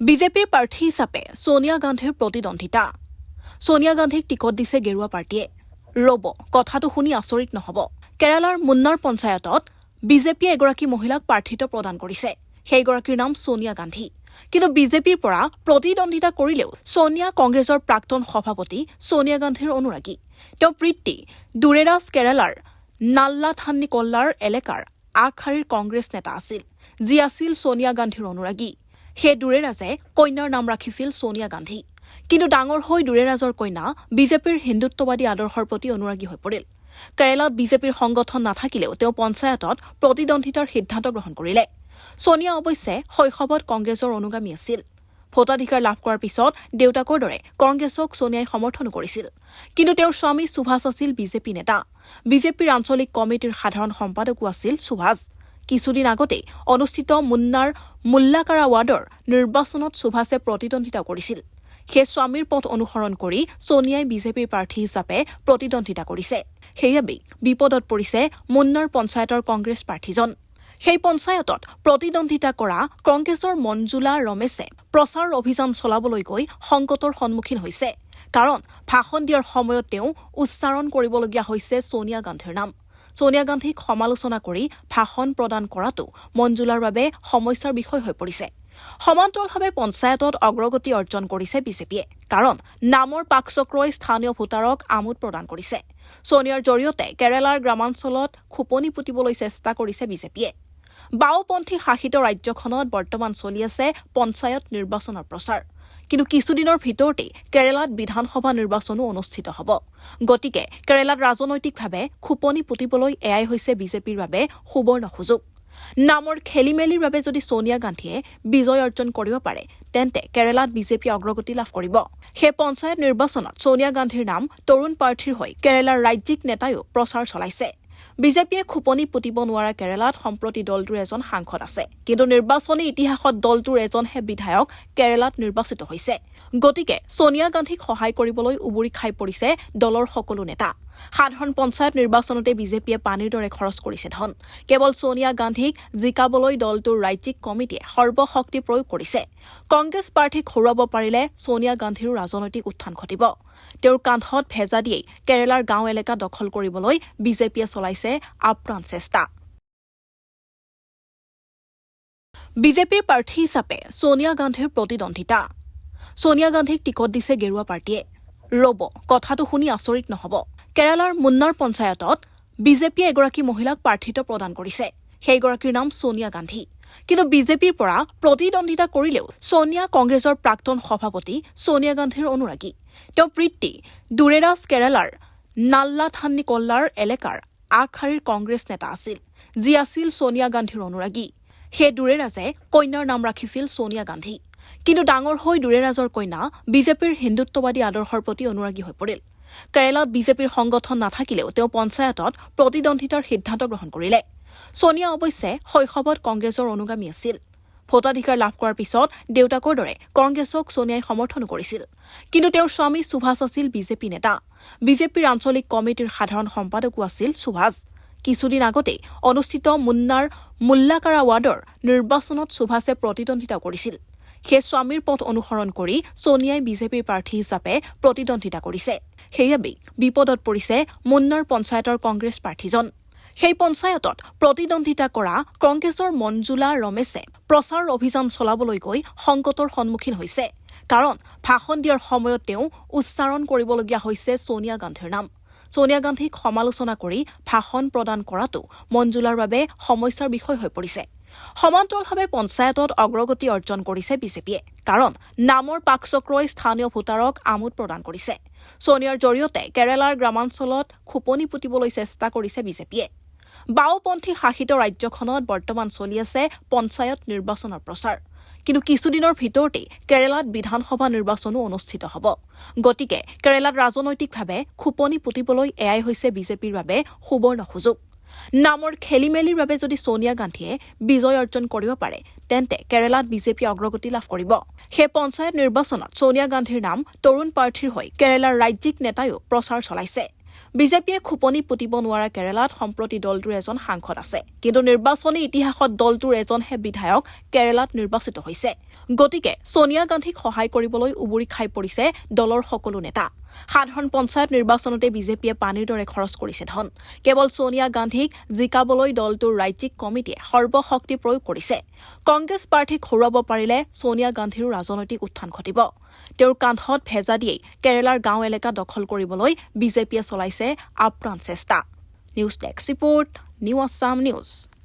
বিজেপিৰ প্ৰাৰ্থী হিচাপে ছোনিয়া গান্ধীৰ প্ৰতিদ্বন্দ্বিতা। ছোনিয়া গান্ধীক টিকট দিছে গেৰুৱা পাৰ্টীয়ে। ৰব কথাটো শুনি আচৰিত নহব। কেৰালাৰ মুন্নাৰ পঞ্চায়তত বিজেপিয়ে এগৰাকী মহিলাক প্ৰাৰ্থিত্ব প্ৰদান কৰিছে। সেইগৰাকীৰ নাম ছোনিয়া গান্ধী। কিন্তু বিজেপিৰ পৰা প্ৰতিদ্বন্দ্বিতা কৰিলেও ছোনিয়া কংগ্ৰেছৰ প্ৰাক্তন সভাপতি ছোনিয়া গান্ধীৰ অনুৰাগী। তেওঁ বৃত্তি দুৰেৰাজ কেৰালাৰ নাল্লাথান্নি কল্লাৰ এলেকাৰ আগশাৰীৰ কংগ্ৰেছ নেতা আছিল যি আছিল ছোনিয়া গান্ধীৰ অনুৰাগী। সেই দুৰেৰাজে কন্যাৰ নাম ৰাখিছিল ছোনিয়া গান্ধী। কিন্তু ডাঙৰ হৈ দুৰেৰাজৰ কন্যা বিজেপিৰ হিন্দুত্ববাদী আদৰ্শৰ প্ৰতি অনুৰাগী হৈ পৰিল। কেৰালাত বিজেপিৰ সংগঠন নাথাকিলেও তেওঁ পঞ্চায়তত প্ৰতিদ্বন্দ্বিতাৰ সিদ্ধান্ত গ্ৰহণ কৰিলে। ছোনিয়া অৱশ্যে শৈশৱত কংগ্ৰেছৰ অনুগামী আছিল। ভোটাধিকাৰ লাভ কৰাৰ পিছত দেউতাকৰ দৰে কংগ্ৰেছক ছোনিয়াই সমৰ্থনো কৰিছিল। কিন্তু তেওঁৰ স্বামী সুভাষ আছিল বিজেপি নেতা। বিজেপিৰ আঞ্চলিক কমিটিৰ সাধাৰণ সম্পাদকো আছিল সুভাষ। কিছুদিন আগতেই অনুষ্ঠিত মুন্নাৰ মুল্লাকাৰা ৱাৰ্ডৰ নিৰ্বাচনত সুভাষে প্ৰতিদ্বন্দ্বিতা কৰিছিল। সেই স্বামীৰ পথ অনুসৰণ কৰি ছোনিয়াই বিজেপিৰ প্ৰাৰ্থী হিচাপে প্ৰতিদ্বন্দ্বিতা কৰিছে। সেইবাবেই বিপদত পৰিছে মুন্নাৰ পঞ্চায়তৰ কংগ্ৰেছ প্ৰাৰ্থীজন। সেই পঞ্চায়তত প্ৰতিদ্বন্দ্বিতা কৰা কংগ্ৰেছৰ মঞ্জুলা ৰমেশে প্ৰচাৰ অভিযান চলাবলৈ গৈ সংকটৰ সন্মুখীন হৈছে। কাৰণ ভাষণ দিয়াৰ সময়ত তেওঁ উচ্চাৰণ কৰিবলগীয়া হৈছে ছোনিয়া গান্ধীৰ নাম। ছোনিয়া গান্ধীক সমালোচনা কৰি ভাষণ প্ৰদান কৰাটো মঞ্জুলাৰ বাবে সমস্যাৰ বিষয় হৈ পৰিছে। সমান্তৰালভাৱে পঞ্চায়তত অগ্ৰগতি অৰ্জন কৰিছে বিজেপিয়ে, কাৰণ নামৰ পাকচক্ৰই স্থানীয় ভোটাৰক আমোদ প্ৰদান কৰিছে। ছোনিয়াৰ জৰিয়তে কেৰালাৰ গ্ৰামাঞ্চলত খোপনি পুতিবলৈ চেষ্টা কৰিছে বিজেপিয়ে। বাওপন্থী শাসিত ৰাজ্যখনত বৰ্তমান চলি আছে পঞ্চায়ত নিৰ্বাচনৰ প্ৰচাৰ। কিন্তু কিছুদিনৰ ভিতৰতেই কেৰালাত বিধানসভা নিৰ্বাচনো অনুষ্ঠিত হ'ব। গতিকে কেৰালাত ৰাজনৈতিকভাৱে খোপনি পুতিবলৈ এয়াই হৈছে বিজেপিৰ বাবে সুবৰ্ণ সুযোগ। নামৰ খেলি মেলিৰ বাবে যদি ছোনিয়া গান্ধীয়ে বিজয় অৰ্জন কৰিব পাৰে, তেন্তে কেৰালাত বিজেপিয়ে অগ্ৰগতি লাভ কৰিব। সেই পঞ্চায়ত নিৰ্বাচনত ছোনিয়া গান্ধীৰ নাম তৰুণ প্ৰাৰ্থীৰ হৈ কেৰালাৰ ৰাজ্যিক নেতায়ো প্ৰচাৰ চলাইছে। বিজেপিয়ে খোপনি পুতিব নোৱাৰা কেৰালাত সম্প্ৰতি দলটোৰ এজন সাংসদ আছে। কিন্তু নিৰ্বাচনী ইতিহাসত দলটোৰ এজনহে বিধায়ক কেৰালাত নিৰ্বাচিত হৈছে। গতিকে ছোনিয়া গান্ধীক সহায় কৰিবলৈ উবুৰি খাই পৰিছে দলৰ সকলো নেতা। সাধাৰণ পঞ্চায়ত নিৰ্বাচনতে বিজেপিয়ে পানীৰ দৰে খৰচ কৰিছে ধন। কেৱল ছোনিয়া গান্ধীক জিকাবলৈ দলটোৰ ৰাজ্যিক কমিটিয়ে সৰ্বশক্তি প্ৰয়োগ কৰিছে। কংগ্ৰেছ প্ৰাৰ্থীক হৰুৱাব পাৰিলে ছোনিয়া গান্ধীৰো ৰাজনৈতিক উত্থান ঘটিব। তেওঁৰ কান্ধত ভেজা দিয়েই কেৰালাৰ গাঁও এলেকা দখল কৰিবলৈ বিজেপিয়ে চলাইছে আপ্ৰাণ চেষ্টা। বিজেপিৰ প্ৰাৰ্থী হিচাপে ছোনিয়া গান্ধীৰ প্ৰতিদ্বন্দ্বিতা। ছোনিয়া গান্ধীক টিকট দিছে গেৰুৱা পাৰ্টীয়ে। ৰব কথাটো শুনি আচৰিত নহব। কেৰালাৰ মুন্নাৰ পঞ্চায়তত বিজেপিয়ে এগৰাকী মহিলাক প্ৰাৰ্থিত্ব প্ৰদান কৰিছে। সেইগৰাকীৰ নাম ছোনিয়া গান্ধী। কিন্তু বিজেপিৰ পৰা প্ৰতিদ্বন্দ্বিতা কৰিলেও ছোনিয়া কংগ্ৰেছৰ প্ৰাক্তন সভাপতি ছোনিয়া গান্ধীৰ অনুৰাগী। তেওঁ বৃত্তি দুৰেৰাজ কেৰালাৰ নাল্লাথান্নি কল্লাৰ এলেকাৰ আগশাৰীৰ কংগ্ৰেছ নেতা আছিল যি আছিল ছোনিয়া গান্ধীৰ অনুৰাগী। সেই দুৰেৰাজে কন্যাৰ নাম ৰাখিছিল ছোনিয়া গান্ধী। কিন্তু ডাঙৰ হৈ দুৰেৰাজৰ কন্যা বিজেপিৰ হিন্দুত্ববাদী আদৰ্শৰ প্ৰতি অনুৰাগী হৈ পৰিল। কেৰালাত বিজেপিৰ সংগঠন নাথাকিলেও তেওঁ পঞ্চায়তত প্ৰতিদ্বন্দ্বিতাৰ সিদ্ধান্ত গ্ৰহণ কৰিলে। ছোনিয়া অৱশ্যে শৈশৱত কংগ্ৰেছৰ অনুগামী আছিল। ভোটাধিকাৰ লাভ কৰাৰ পিছত দেউতাকৰ দৰে কংগ্ৰেছক ছোনিয়াই সমৰ্থনো কৰিছিল। কিন্তু তেওঁৰ স্বামী সুভাষ আছিল বিজেপি নেতা। বিজেপিৰ আঞ্চলিক কমিটিৰ সাধাৰণ সম্পাদকো আছিল সুভাষ। কিছুদিন আগতেই অনুষ্ঠিত মুন্নাৰ মুল্লাকাৰা ৱাৰ্ডৰ নিৰ্বাচনত সুভাষে প্ৰতিদ্বন্দ্বিতা কৰিছিল। সেই স্বামীৰ পথ অনুসৰণ কৰি ছোনিয়াই বিজেপিৰ প্ৰাৰ্থী হিচাপে প্ৰতিদ্বন্দ্বিতা কৰিছে। সেইবাবেই বিপদত পৰিছে মুন্নাৰ পঞ্চায়তৰ কংগ্ৰেছ প্ৰাৰ্থীজন। সেই পঞ্চায়তত প্ৰতিদ্বন্দ্বিতা কৰা কংগ্ৰেছৰ মঞ্জুলা ৰমেশে প্ৰচাৰ অভিযান চলাবলৈ গৈ সংকটৰ সন্মুখীন হৈছে। কাৰণ ভাষণ দিয়াৰ সময়ত তেওঁ উচ্চাৰণ কৰিবলগীয়া হৈছে ছোনিয়া গান্ধীৰ নাম। ছোনিয়া গান্ধীক সমালোচনা কৰি ভাষণ প্ৰদান কৰাটো মঞ্জুলাৰ বাবে সমস্যাৰ বিষয় হৈ পৰিছে। সমান্তৰালভাৱে পঞ্চায়তত অগ্ৰগতি অৰ্জন কৰিছে বিজেপিয়ে কাৰণ নামৰ পাকচক্ৰই স্থানীয় ভোটাৰক আমোদ প্ৰদান কৰিছে। ছোনিয়াৰ জৰিয়তে কেৰালাৰ গ্ৰামাঞ্চলত খোপনি পুতিবলৈ চেষ্টা কৰিছে বিজেপিয়ে। বাওপন্থী শাসিত ৰাজ্যখনত বৰ্তমান চলি আছে পঞ্চায়ত নিৰ্বাচনৰ প্ৰচাৰ। কিন্তু কিছুদিনৰ ভিতৰতেই কেৰালাত বিধানসভা নিৰ্বাচনো অনুষ্ঠিত হ'ব। গতিকে কেৰালাত ৰাজনৈতিকভাৱে খোপনি পুতিবলৈ এয়াই হৈছে বিজেপিৰ বাবে সুবৰ্ণ সুযোগ। নামৰ খেলি মেলিৰ বাবে যদি ছোনিয়া গান্ধীয়ে বিজয় অৰ্জন কৰিব পাৰে তেন্তে কেৰালাত বিজেপিয়ে অগ্ৰগতি লাভ কৰিব। সেই পঞ্চায়ত নিৰ্বাচনত ছোনিয়া গান্ধীৰ নাম তৰুণ প্ৰাৰ্থীৰ হৈ কেৰালাৰ ৰাজ্যিক নেতায়ো প্ৰচাৰ চলাইছে। বিজেপিয়ে খোপনি পুতিব নোৱাৰা কেৰালাত সম্প্ৰতি দলটোৰ এজন সাংসদ আছে। কিন্তু নিৰ্বাচনী ইতিহাসত দলটোৰ এজনহে বিধায়ক কেৰালাত নিৰ্বাচিত হৈছে। গতিকে ছোনিয়া গান্ধীক সহায় কৰিবলৈ উবুৰি খাই পৰিছে দলৰ সকলো নেতা। সাধাৰণ পঞ্চায়ত নিৰ্বাচনতে বিজেপিয়ে পানীৰ দৰে খৰচ কৰিছে ধন। কেৱল ছোনিয়া গান্ধীক জিকাবলৈ দলটোৰ ৰাজ্যিক কমিটিয়ে সৰ্বশক্তি প্ৰয়োগ কৰিছে। কংগ্ৰেছ প্ৰাৰ্থীক হৰুৱাব পাৰিলে ছোনিয়া গান্ধীৰো ৰাজনৈতিক উত্থান ঘটিব। তেওঁৰ কান্ধত ভেজা দিয়েই কেৰালাৰ গাঁও এলেকা দখল কৰিবলৈ বিজেপিয়ে চলাইছে আপ্ৰাণ চেষ্টা। News desk report new Assam news.